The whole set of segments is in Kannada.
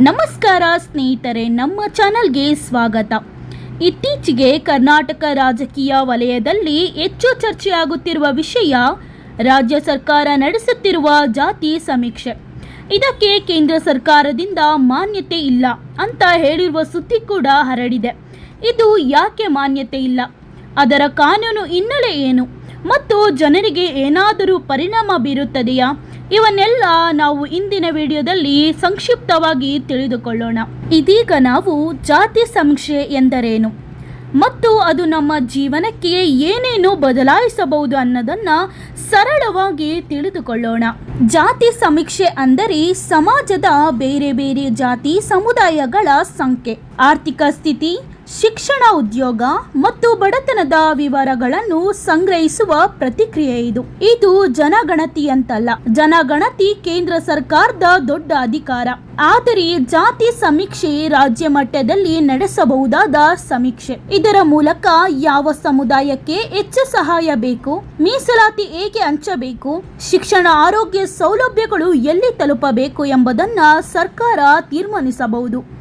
ನಮಸ್ಕಾರ ಸ್ನೇಹಿತರೆ, ನಮ್ಮ ಚಾನಲ್ಗೆ ಸ್ವಾಗತ. ಇತ್ತೀಚೆಗೆ ಕರ್ನಾಟಕ ರಾಜಕೀಯ ವಲಯದಲ್ಲಿ ಹೆಚ್ಚು ಚರ್ಚೆಯಾಗುತ್ತಿರುವ ವಿಷಯ ರಾಜ್ಯ ಸರ್ಕಾರ ನಡೆಸುತ್ತಿರುವ ಜಾತಿ ಸಮೀಕ್ಷೆ. ಇದಕ್ಕೆ ಕೇಂದ್ರ ಸರ್ಕಾರದಿಂದ ಮಾನ್ಯತೆ ಇಲ್ಲ ಅಂತ ಹೇಳಿರುವ ಸುದ್ದಿ ಕೂಡ ಹರಡಿದೆ. ಇದು ಯಾಕೆ ಮಾನ್ಯತೆ ಇಲ್ಲ? ಅದರ ಕಾನೂನು ಹಿನ್ನೆಲೆ ಏನು? ಮತ್ತು ಜನರಿಗೆ ಏನಾದರೂ ಪರಿಣಾಮ ಬೀರುತ್ತದೆಯಾ? ಇವನ್ನೆಲ್ಲ ನಾವು ಇಂದಿನ ವಿಡಿಯೋದಲ್ಲಿ ಸಂಕ್ಷಿಪ್ತವಾಗಿ ತಿಳಿದುಕೊಳ್ಳೋಣ. ಇದೀಗ ನಾವು ಜಾತಿ ಸಮೀಕ್ಷೆ ಎಂದರೇನು? ಮತ್ತು ಅದು ನಮ್ಮ ಜೀವನಕ್ಕೆ ಏನೇನು ಬದಲಾಯಿಸಬಹುದು ಅನ್ನೋದನ್ನ ಸರಳವಾಗಿ ತಿಳಿದುಕೊಳ್ಳೋಣ. ಜಾತಿ ಸಮೀಕ್ಷೆ ಅಂದರೆ ಸಮಾಜದ ಬೇರೆ ಬೇರೆ ಜಾತಿ ಸಮುದಾಯಗಳ ಸಂಖ್ಯೆ. ಆರ್ಥಿಕ ಸ್ಥಿತಿ ಶಿಕ್ಷಣ ಉದ್ಯೋಗ ಮತ್ತು ಬಡತನದ ವಿವರಗಳನ್ನು ಸಂಗ್ರಹಿಸುವ ಪ್ರತಿಕ್ರಿಯೆ ಇದು. ಇದು ಜನಗಣತಿ ಅಂತಲ್ಲ. ಜನಗಣತಿ ಕೇಂದ್ರ ಸರ್ಕಾರದ ದೊಡ್ಡ ಅಧಿಕಾರ. ಆದರೆ ಜಾತಿ ಸಮೀಕ್ಷೆ ರಾಜ್ಯ ಮಟ್ಟದಲ್ಲಿ ನಡೆಸಬಹುದಾದ ಸಮೀಕ್ಷೆ. ಇದರ ಮೂಲಕ ಯಾವ ಸಮುದಾಯಕ್ಕೆ ಹೆಚ್ಚು ಸಹಾಯ ಬೇಕು, ಮೀಸಲಾತಿ ಹೇಗೆ ಹಂಚಬೇಕು, ಶಿಕ್ಷಣ ಆರೋಗ್ಯ ಸೌಲಭ್ಯಗಳು ಎಲ್ಲಿ ತಲುಪಬೇಕು ಎಂಬುದನ್ನ ಸರ್ಕಾರ ತೀರ್ಮಾನಿಸಬಹುದು.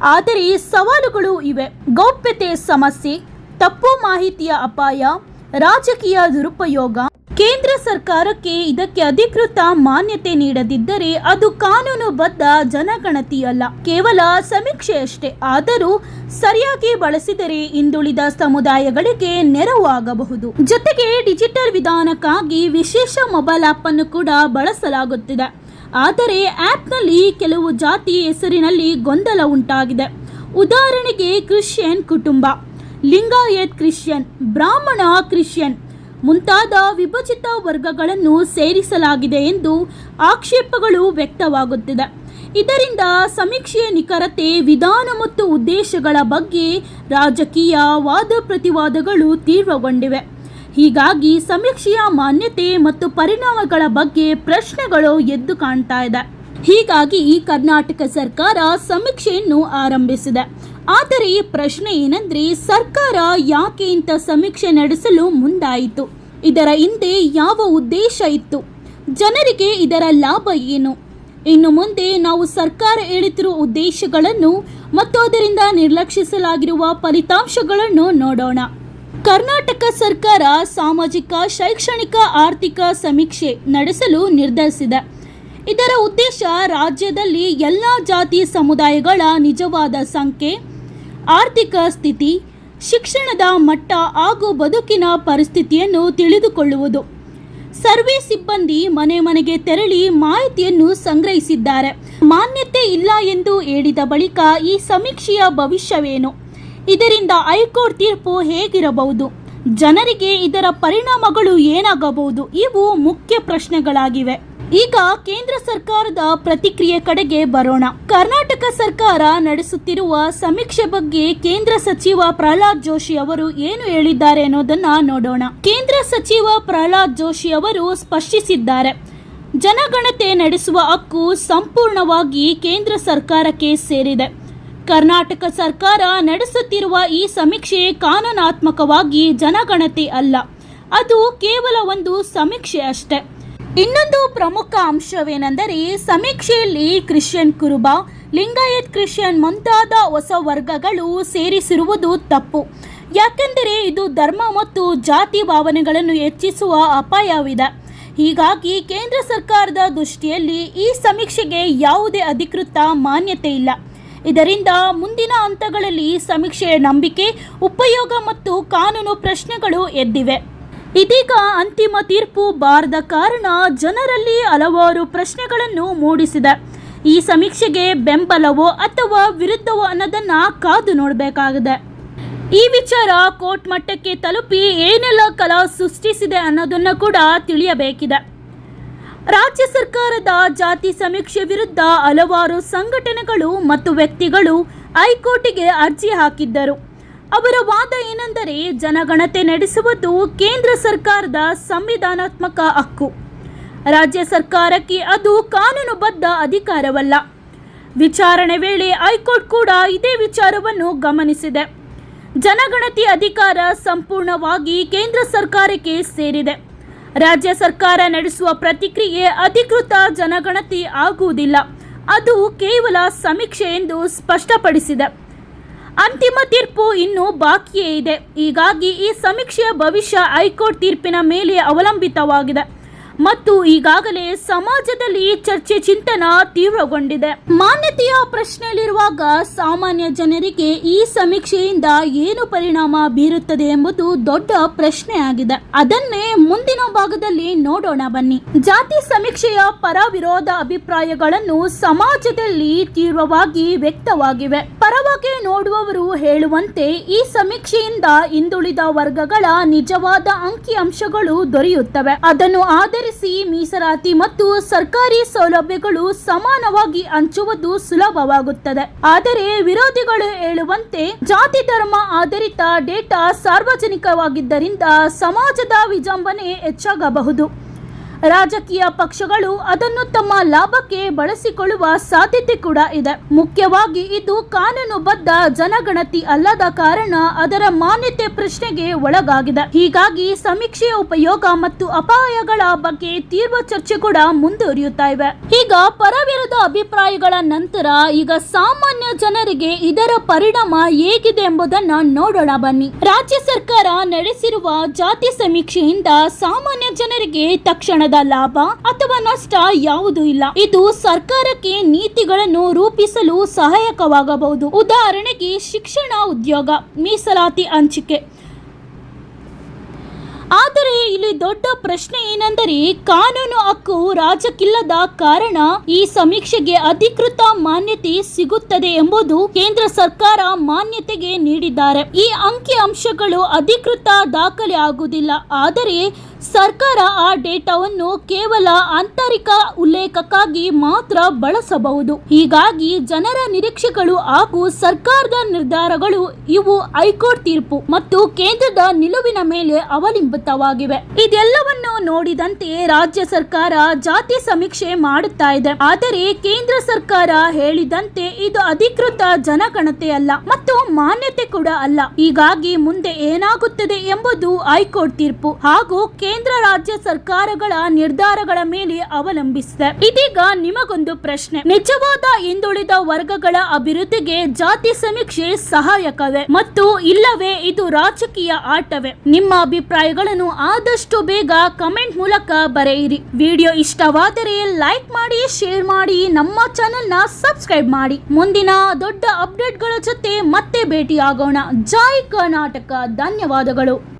ಆದರೆ ಸವಾಲುಗಳು ಇವೆ. ಗೌಪ್ಯತೆ ಸಮಸ್ಯೆ, ತಪ್ಪು ಮಾಹಿತಿಯ ಅಪಾಯ, ರಾಜಕೀಯ ದುರುಪಯೋಗ. ಕೇಂದ್ರ ಸರ್ಕಾರಕ್ಕೆ ಇದಕ್ಕೆ ಅಧಿಕೃತ ಮಾನ್ಯತೆ ನೀಡದಿದ್ದರೆ ಅದು ಕಾನೂನುಬದ್ಧ ಜನಗಣತಿಯಲ್ಲ ಕೇವಲ ಸಮೀಕ್ಷೆಯಷ್ಟೇ ಆದರೂ ಸರಿಯಾಗಿ ಬಳಸಿದರೆ ಹಿಂದುಳಿದ ಸಮುದಾಯಗಳಿಗೆ ನೆರವು ಆಗಬಹುದು ಜೊತೆಗೆ ಡಿಜಿಟಲ್ ವಿಧಾನಕ್ಕಾಗಿ ವಿಶೇಷ ಮೊಬೈಲ್ ಆಪ್ ಅನ್ನು ಕೂಡ ಬಳಸಲಾಗುತ್ತಿದೆ. ಆದರೆ ಆ್ಯಪ್ನಲ್ಲಿ ಕೆಲವು ಜಾತಿ ಹೆಸರಿನಲ್ಲಿ ಗೊಂದಲ ಉಂಟಾಗಿದೆ. ಉದಾಹರಣೆಗೆ ಕ್ರಿಶ್ಚಿಯನ್ ಕುಟುಂಬ, ಲಿಂಗಾಯತ್ ಕ್ರಿಶ್ಚಿಯನ್, ಬ್ರಾಹ್ಮಣ ಕ್ರಿಶ್ಚಿಯನ್ ಮುಂತಾದ ವಿಭಜಿತ ವರ್ಗಗಳನ್ನು ಸೇರಿಸಲಾಗಿದೆ ಎಂದು ಆಕ್ಷೇಪಗಳು ವ್ಯಕ್ತವಾಗುತ್ತಿದೆ. ಇದರಿಂದ ಸಮೀಕ್ಷೆಯ ನಿಖರತೆ, ವಿಧಾನ ಮತ್ತು ಉದ್ದೇಶಗಳ ಬಗ್ಗೆ ರಾಜಕೀಯ ವಾದ ಪ್ರತಿವಾದಗಳು ತೀವ್ರಗೊಂಡಿವೆ. ಹೀಗಾಗಿ ಸಮೀಕ್ಷೆಯ ಮಾನ್ಯತೆ ಮತ್ತು ಪರಿಣಾಮಗಳ ಬಗ್ಗೆ ಪ್ರಶ್ನೆಗಳು ಎದ್ದು ಕಾಣ್ತಾ ಇದೆ. ಹೀಗಾಗಿ ಈ ಕರ್ನಾಟಕ ಸರ್ಕಾರ ಸಮೀಕ್ಷೆಯನ್ನು ಆರಂಭಿಸಿದೆ. ಆದರೆ ಪ್ರಶ್ನೆ ಏನಂದ್ರೆ ಸರ್ಕಾರ ಯಾಕೆ ಇಂಥ ಸಮೀಕ್ಷೆ ನಡೆಸಲು ಮುಂದಾಯಿತು? ಇದರ ಹಿಂದೆ ಯಾವ ಉದ್ದೇಶ ಇತ್ತು? ಜನರಿಗೆ ಇದರ ಲಾಭ ಏನು? ಇನ್ನು ಮುಂದೆ ನಾವು ಸರ್ಕಾರ ಹೇಳುತ್ತಿರುವ ಉದ್ದೇಶಗಳನ್ನು ಮತ್ತು ಅದರಿಂದ ನಿರ್ಲಕ್ಷಿಸಲಾಗಿರುವ ಫಲಿತಾಂಶಗಳನ್ನು ನೋಡೋಣ. ಕರ್ನಾಟಕ ಸರ್ಕಾರ ಸಾಮಾಜಿಕ, ಶೈಕ್ಷಣಿಕ, ಆರ್ಥಿಕ ಸಮೀಕ್ಷೆ ನಡೆಸಲು ನಿರ್ಧರಿಸಿದೆ. ಇದರ ಉದ್ದೇಶ ರಾಜ್ಯದಲ್ಲಿ ಎಲ್ಲ ಜಾತಿ ಸಮುದಾಯಗಳ ನಿಜವಾದ ಸಂಖ್ಯೆ, ಆರ್ಥಿಕ ಸ್ಥಿತಿ, ಶಿಕ್ಷಣದ ಮಟ್ಟ ಹಾಗೂ ಬದುಕಿನ ಪರಿಸ್ಥಿತಿಯನ್ನು ತಿಳಿದುಕೊಳ್ಳುವುದು. ಸರ್ವೆ ಸಿಬ್ಬಂದಿ ಮನೆ ಮನೆಗೆ ತೆರಳಿ ಮಾಹಿತಿಯನ್ನು ಸಂಗ್ರಹಿಸಿದ್ದಾರೆ. ಮಾನ್ಯತೆ ಇಲ್ಲ ಎಂದು ಹೇಳಿದ ಬಳಿಕ ಈ ಸಮೀಕ್ಷೆಯ ಭವಿಷ್ಯವೇನು? ಇದರಿಂದ ಹೈಕೋರ್ಟ್ ತೀರ್ಪು ಹೇಗಿರಬಹುದು? ಜನರಿಗೆ ಇದರ ಪರಿಣಾಮಗಳು ಏನಾಗಬಹುದು? ಇವು ಮುಖ್ಯ ಪ್ರಶ್ನೆಗಳಾಗಿವೆ. ಈಗ ಕೇಂದ್ರ ಸರ್ಕಾರದ ಪ್ರತಿಕ್ರಿಯೆ ಕಡೆಗೆ ಬರೋಣ. ಕರ್ನಾಟಕ ಸರ್ಕಾರ ನಡೆಸುತ್ತಿರುವ ಸಮೀಕ್ಷೆ ಬಗ್ಗೆ ಕೇಂದ್ರ ಸಚಿವ ಪ್ರಹ್ಲಾದ್ ಜೋಶಿ ಅವರು ಏನು ಹೇಳಿದ್ದಾರೆ ಅನ್ನೋದನ್ನ ನೋಡೋಣ. ಕೇಂದ್ರ ಸಚಿವ ಪ್ರಹ್ಲಾದ್ ಜೋಶಿ ಅವರು ಸ್ಪಷ್ಟಿಸಿದ್ದಾರೆ ಜನಗಣತೆ ನಡೆಸುವ ಹಕ್ಕು ಸಂಪೂರ್ಣವಾಗಿ ಕೇಂದ್ರ ಸರ್ಕಾರಕ್ಕೆ ಸೇರಿದೆ. ಕರ್ನಾಟಕ ಸರ್ಕಾರ ನಡೆಸುತ್ತಿರುವ ಈ ಸಮೀಕ್ಷೆ ಕಾನೂನಾತ್ಮಕವಾಗಿ ಜನಗಣತಿ ಅಲ್ಲ. ಅದು ಕೇವಲ ಒಂದು ಸಮೀಕ್ಷೆ ಅಷ್ಟೇ. ಇನ್ನೊಂದು ಪ್ರಮುಖ ಅಂಶವೇನೆಂದರೆ ಸಮೀಕ್ಷೆಯಲ್ಲಿ ಕ್ರಿಶ್ಚಿಯನ್ ಕುರುಬ, ಲಿಂಗಾಯತ್ ಕ್ರಿಶ್ಚಿಯನ್ ಮುಂತಾದ ಹೊಸ ವರ್ಗಗಳು ಸೇರಿಸಿರುವುದು ತಪ್ಪು. ಯಾಕೆಂದರೆ ಇದು ಧರ್ಮ ಮತ್ತು ಜಾತಿ ಭಾವನೆಗಳನ್ನು ಹೆಚ್ಚಿಸುವ ಅಪಾಯವಿದೆ. ಹೀಗಾಗಿ ಕೇಂದ್ರ ಸರ್ಕಾರದ ದೃಷ್ಟಿಯಲ್ಲಿ ಈ ಸಮೀಕ್ಷೆಗೆ ಯಾವುದೇ ಅಧಿಕೃತ ಮಾನ್ಯತೆ ಇಲ್ಲ. ಇದರಿಂದ ಮುಂದಿನ ಹಂತಗಳಲ್ಲಿ ಸಮೀಕ್ಷೆಯ ನಂಬಿಕೆ, ಉಪಯೋಗ ಮತ್ತು ಕಾನೂನು ಪ್ರಶ್ನೆಗಳು ಎದ್ದಿವೆ. ಇದೀಗ ಅಂತಿಮ ತೀರ್ಪು ಬಾರದ ಕಾರಣ ಜನರಲ್ಲಿ ಹಲವಾರು ಪ್ರಶ್ನೆಗಳನ್ನು ಮೂಡಿಸಿದೆ. ಈ ಸಮೀಕ್ಷೆಗೆ ಬೆಂಬಲವೋ ಅಥವಾ ವಿರುದ್ಧವೋ ಅನ್ನೋದನ್ನ ಕಾದು ನೋಡಬೇಕಾಗಿದೆ. ಈ ವಿಚಾರ ಕೋರ್ಟ್ ಮಟ್ಟಕ್ಕೆ ತಲುಪಿ ಏನೆಲ್ಲ ಕಲಾ ಸೃಷ್ಟಿಸಿದೆ ಅನ್ನೋದನ್ನು ಕೂಡ ತಿಳಿಯಬೇಕಿದೆ. ರಾಜ್ಯ ಸರ್ಕಾರದ ಜಾತಿ ಸಮೀಕ್ಷೆ ವಿರುದ್ಧ ಹಲವಾರು ಸಂಘಟನೆಗಳು ಮತ್ತು ವ್ಯಕ್ತಿಗಳು ಹೈಕೋರ್ಟಿಗೆ ಅರ್ಜಿ ಹಾಕಿದ್ದರು. ಅವರ ವಾದ ಏನೆಂದರೆ ಜನಗಣತಿ ನಡೆಸುವುದು ಕೇಂದ್ರ ಸರ್ಕಾರದ ಸಂವಿಧಾನಾತ್ಮಕ ಹಕ್ಕು. ರಾಜ್ಯ ಸರ್ಕಾರಕ್ಕೆ ಅದು ಕಾನೂನುಬದ್ಧ ಅಧಿಕಾರವಲ್ಲ. ವಿಚಾರಣೆ ವೇಳೆ ಹೈಕೋರ್ಟ್ ಕೂಡ ಇದೇ ವಿಚಾರವನ್ನು ಗಮನಿಸಿದೆ. ಜನಗಣತಿ ಅಧಿಕಾರ ಸಂಪೂರ್ಣವಾಗಿ ಕೇಂದ್ರ ಸರ್ಕಾರಕ್ಕೆ ಸೇರಿದೆ. ರಾಜ್ಯ ಸರ್ಕಾರ ನಡೆಸುವ ಪ್ರತಿಕ್ರಿಯೆ ಅಧಿಕೃತ ಜನಗಣತಿ ಆಗುವುದಿಲ್ಲ. ಅದು ಕೇವಲ ಸಮೀಕ್ಷೆ ಎಂದು ಸ್ಪಷ್ಟಪಡಿಸಿದೆ. ಅಂತಿಮ ತೀರ್ಪು ಇನ್ನೂ ಬಾಕಿಯೇ ಇದೆ. ಹೀಗಾಗಿ ಈ ಸಮೀಕ್ಷೆಯ ಭವಿಷ್ಯ ಹೈಕೋರ್ಟ್ ತೀರ್ಪಿನ ಮೇಲೆ ಅವಲಂಬಿತವಾಗಿದೆ. ಮತ್ತು ಈಗಾಗಲೇ ಸಮಾಜದಲ್ಲಿ ಚರ್ಚೆ ಚಿಂತನ ತೀವ್ರಗೊಂಡಿದೆ. ಮಾನ್ಯತೆಯ ಪ್ರಶ್ನೆಯಲ್ಲಿರುವಾಗ ಸಾಮಾನ್ಯ ಜನರಿಗೆ ಈ ಸಮೀಕ್ಷೆಯಿಂದ ಏನು ಪರಿಣಾಮ ಬೀರುತ್ತದೆ ಎಂಬುದು ದೊಡ್ಡ ಪ್ರಶ್ನೆಯಾಗಿದೆ. ಅದನ್ನೇ ಮುಂದಿನ ಭಾಗದಲ್ಲಿ ನೋಡೋಣ ಬನ್ನಿ. ಜಾತಿ ಸಮೀಕ್ಷೆಯ ಪರ ವಿರೋಧ ಅಭಿಪ್ರಾಯಗಳನ್ನು ಸಮಾಜದಲ್ಲಿ ತೀವ್ರವಾಗಿ ವ್ಯಕ್ತವಾಗಿವೆ. ಪರವಾಗಿ ನೋಡುವವರು ಹೇಳುವಂತೆ ಈ ಸಮೀಕ್ಷೆಯಿಂದ ಹಿಂದುಳಿದ ವರ್ಗಗಳ ನಿಜವಾದ ಅಂಕಿಅಂಶಗಳು ದೊರೆಯುತ್ತವೆ. ಅದನ್ನು ಆಧರಿಸಿ ಮೀಸಲಾತಿ ಮತ್ತು ಸರ್ಕಾರಿ ಸೌಲಭ್ಯಗಳು ಸಮಾನವಾಗಿ ಹಂಚುವುದು ಸುಲಭವಾಗುತ್ತದೆ. ಆದರೆ ವಿರೋಧಿಗಳು ಹೇಳುವಂತೆ ಜಾತಿ ಧರ್ಮ ಆಧಾರಿತ ಡೇಟಾ ಸಾರ್ವಜನಿಕವಾಗಿದ್ದರಿಂದ ಸಮಾಜದ ವಿಜಂಬನೆ ಹೆಚ್ಚಾಗಬಹುದು. ರಾಜಕೀಯ ಪಕ್ಷಗಳು ಅದನ್ನು ತಮ್ಮ ಲಾಭಕ್ಕೆ ಬಳಸಿಕೊಳ್ಳುವ ಸಾಧ್ಯತೆ ಕೂಡ ಇದೆ. ಮುಖ್ಯವಾಗಿ ಇದು ಕಾನೂನುಬದ್ಧ ಜನಗಣತಿ ಅಲ್ಲದ ಕಾರಣ ಅದರ ಮಾನ್ಯತೆ ಪ್ರಶ್ನೆಗೆ ಒಳಗಾಗಿದೆ. ಹೀಗಾಗಿ ಸಮೀಕ್ಷೆಯ ಉಪಯೋಗ ಮತ್ತು ಅಪಾಯಗಳ ಬಗ್ಗೆ ತೀವ್ರ ಚರ್ಚೆ ಕೂಡ ಮುಂದುವರಿಯುತ್ತಾ ಇವೆ. ಈಗ ಪರವಿರದ ಅಭಿಪ್ರಾಯಗಳ ನಂತರ ಈಗ ಸಾಮಾನ್ಯ ಜನರಿಗೆ ಇದರ ಪರಿಣಾಮ ಹೇಗಿದೆ ಎಂಬುದನ್ನ ನೋಡೋಣ ಬನ್ನಿ. ರಾಜ್ಯ ಸರ್ಕಾರ ನಡೆಸಿರುವ ಜಾತಿ ಸಮೀಕ್ಷೆಯಿಂದ ಸಾಮಾನ್ಯ ಜನರಿಗೆ ತಕ್ಷಣದ ಲಾಭ ಅಥವಾ ನಷ್ಟ ಯಾವುದೂ ಇಲ್ಲ. ಇದು ಸರ್ಕಾರಕ್ಕೆ ನೀತಿಗಳನ್ನು ರೂಪಿಸಲು ಸಹಾಯಕವಾಗಬಹುದು. ಉದಾಹರಣೆಗೆ ಶಿಕ್ಷಣ ಉದ್ಯೋಗ, ಮೀಸಲಾತಿ ಹಂಚಿಕೆ. ಆದರೆ ಇಲ್ಲಿ ದೊಡ್ಡ ಪ್ರಶ್ನೆ ಏನೆಂದರೆ ಕಾನೂನು ಹಕ್ಕು ರಾಜಕ್ಕಿಲ್ಲದ ಕಾರಣ ಈ ಸಮೀಕ್ಷೆಗೆ ಅಧಿಕೃತ ಮಾನ್ಯತೆ ಸಿಗುತ್ತದೆ ಎಂಬುದು ಕೇಂದ್ರ ಸರ್ಕಾರ ಮಾನ್ಯತೆಗೆ ನೀಡಿದ್ದಾರೆ. ಈ ಅಂಕಿ ಅಂಶಗಳು ಅಧಿಕೃತ ದಾಖಲೆ ಆಗುವುದಿಲ್ಲ. ಆದರೆ ಸರ್ಕಾರ ಆ ಡೇಟಾವನ್ನು ಕೇವಲ ಆಂತರಿಕ ಉಲ್ಲೇಖಕ್ಕಾಗಿ ಮಾತ್ರ ಬಳಸಬಹುದು. ಹೀಗಾಗಿ ಜನರ ನಿರೀಕ್ಷೆಗಳು ಹಾಗೂ ಸರ್ಕಾರದ ನಿರ್ಧಾರಗಳು ಇವು ಹೈಕೋರ್ಟ್ ತೀರ್ಪು ಮತ್ತು ಕೇಂದ್ರದ ನಿಲುವಿನ ಮೇಲೆ ಅವಲಂಬಿತವಾಗಿವೆ. ಇದೆಲ್ಲವನ್ನು ನೋಡಿದಂತೆ ರಾಜ್ಯ ಸರ್ಕಾರ ಜಾತಿ ಸಮೀಕ್ಷೆ ಮಾಡುತ್ತಾ ಇದೆ. ಆದರೆ ಕೇಂದ್ರ ಸರ್ಕಾರ ಹೇಳಿದಂತೆ ಇದು ಅಧಿಕೃತ ಜನಗಣತಿ ಅಲ್ಲ ಮತ್ತು ಮಾನ್ಯತೆ ಕೂಡ ಅಲ್ಲ. ಹೀಗಾಗಿ ಮುಂದೆ ಏನಾಗುತ್ತದೆ ಎಂಬುದು ಹೈಕೋರ್ಟ್ ತೀರ್ಪು ಹಾಗೂ ಕೇಂದ್ರ ರಾಜ್ಯ ಸರ್ಕಾರಗಳ ನಿರ್ಧಾರಗಳ ಮೇಲೆ ಅವಲಂಬಿಸಿದೆ. ಇದೀಗ ನಿಮಗೊಂದು ಪ್ರಶ್ನೆ. ನಿಜವಾದ ಹಿಂದುಳಿದ ವರ್ಗಗಳ ಅಭಿವೃದ್ಧಿಗೆ ಜಾತಿ ಸಮೀಕ್ಷೆ ಸಹಾಯಕವೇ? ಮತ್ತು ಇಲ್ಲವೇ ಇದು ರಾಜಕೀಯ ಆಟವೇ? ನಿಮ್ಮ ಅಭಿಪ್ರಾಯಗಳನ್ನು ಆದಷ್ಟು ಬೇಗ ಕಮೆಂಟ್ ಮೂಲಕ ಬರೆಯಿರಿ. ವಿಡಿಯೋ ಇಷ್ಟವಾದರೆ ಲೈಕ್ ಮಾಡಿ ಶೇರ್ ಮಾಡಿ, ನಮ್ಮ ಚಾನೆಲ್ನ ಸಬ್ಸ್ಕ್ರೈಬ್ ಮಾಡಿ. ಮುಂದಿನ ದೊಡ್ಡ ಅಪ್ಡೇಟ್ಗಳ ಜೊತೆ ಮತ್ತೆ ಭೇಟಿಯಾಗೋಣ. ಜೈ ಕರ್ನಾಟಕ. ಧನ್ಯವಾದಗಳು.